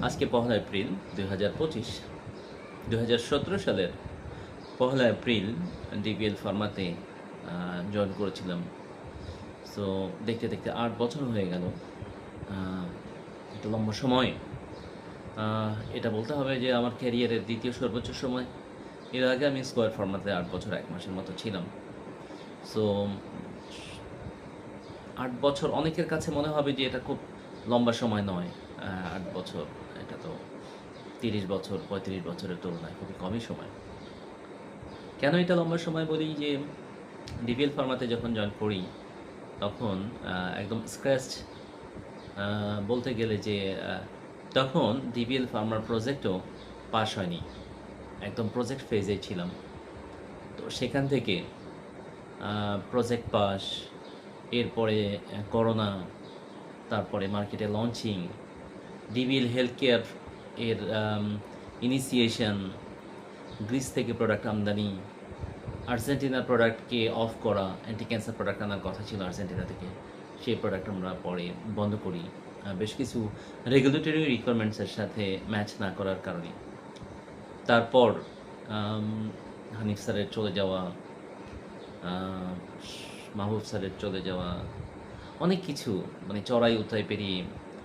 আজকে পহেলা এপ্রিল দুই হাজার পঁচিশ। দু হাজার সতেরো সালের পহেলা এপ্রিল ডিপিএল ফার্মাতে জয়েন করেছিলাম। সো দেখতে দেখতে আট বছর হয়ে গেল। একটা লম্বা সময়। এটা বলতে হবে যে আমার ক্যারিয়ারের দ্বিতীয় সর্বোচ্চ সময়। এর আগে আমি স্কোয়ার ফার্মাতে আট বছর, এক মাসের মতো ছিলাম। সো আট বছর অনেকের কাছে মনে হবে যে এটা খুব লম্বা সময় নয়। আট বছর, এটা তো তিরিশ বছর, পঁয়ত্রিশ বছরের তুলনায় খুবই কমই সময়। কেন এটা লম্বা সময় বলি যে ডিপিএল ফার্মাতে যখন জয়েন করি, তখন একদম স্ক্র্যাচ বলতে গেলে যে তখন ডিপিএল ফার্মার প্রজেক্টও পাস হয়নি। একদম প্রজেক্ট ফেজে ছিলাম। তো সেখান থেকে প্রজেক্ট পাস এরপরে করোনা তারপরে মার্কেটে লঞ্চিং ডিবিএল হেলথ কেয়ার এর ইনিসিয়েশন গ্রিস থেকে প্রোডাক্ট আমদানি আর্জেন্টিনার প্রোডাক্টকে অফ করা অ্যান্টি ক্যান্সার প্রোডাক্ট আনার কথা ছিল আর্জেন্টিনা থেকে। সেই প্রোডাক্ট আমরা পরে বন্ধ করি। বেশ কিছু রেগুলেটরি রিকোয়ারমেন্টসের সাথে ম্যাচ না করার কারণে। তারপর হানিফ স্যারের চলে যাওয়া মাহবুব স্যারের চলে যাওয়া, অনেক কিছু মানে চড়াই উত্তাই পেরিয়ে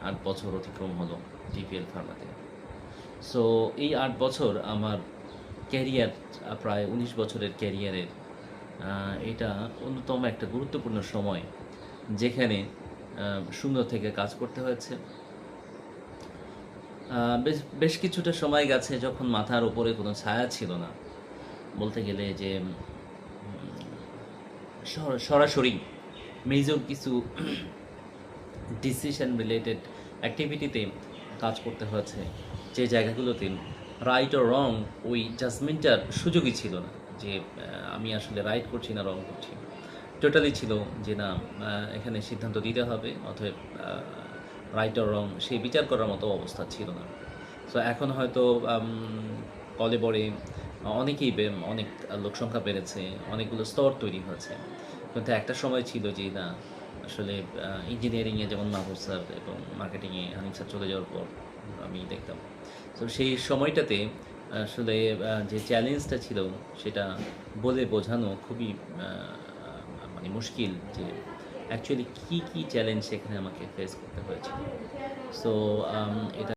আট বছর অতিক্রম হলো ডিপিএল ফার্মাতে। সো এই আট বছর আমার ক্যারিয়ার প্রায় উনিশ বছরের ক্যারিয়ারের এটা অন্যতম একটা গুরুত্বপূর্ণ সময় যেখানে সুন্দর থেকে কাজ করতে হয়েছে। বেশ বেশ কিছুটা সময় গেছে যখন মাথার ওপরে কোনো ছায়া ছিল না। বলতে গেলে যে সরাসরি মেজর কিছু ডিসিশন রিলেটেড অ্যাক্টিভিটিতে কাজ করতে হয়েছে। যে জায়গাগুলোতে রাইট ও রং ওই জাজমেন্টার সুযোগই ছিল না যে আমি আসলে রাইট করছি না রং করছি। টোটালি ছিল যে না এখানে সিদ্ধান্ত দিতে হবে অথবা রাইট ও রং সেই বিচার করার মতো অবস্থা ছিল না। সো এখন হয়তো কলে বড়ে অনেকেই অনেক লোকসংখ্যা বেড়েছে, অনেকগুলো স্তর তৈরি হয়েছে। কিন্তু একটা সময় ছিল যে না আসলে ইঞ্জিনিয়ারিংয়ে যেমন মাহবুব স্যার এবং মার্কেটিংয়ে হানিফ স্যার চলে যাওয়ার পর আমি দেখতাম। তো সেই সময়টাতে আসলে যে চ্যালেঞ্জটা ছিল সেটা বলে বোঝানো খুবই মানে মুশকিল যে অ্যাকচুয়ালি কী কী চ্যালেঞ্জ সেখানে আমাকে ফেস করতে হয়েছে। সো এটা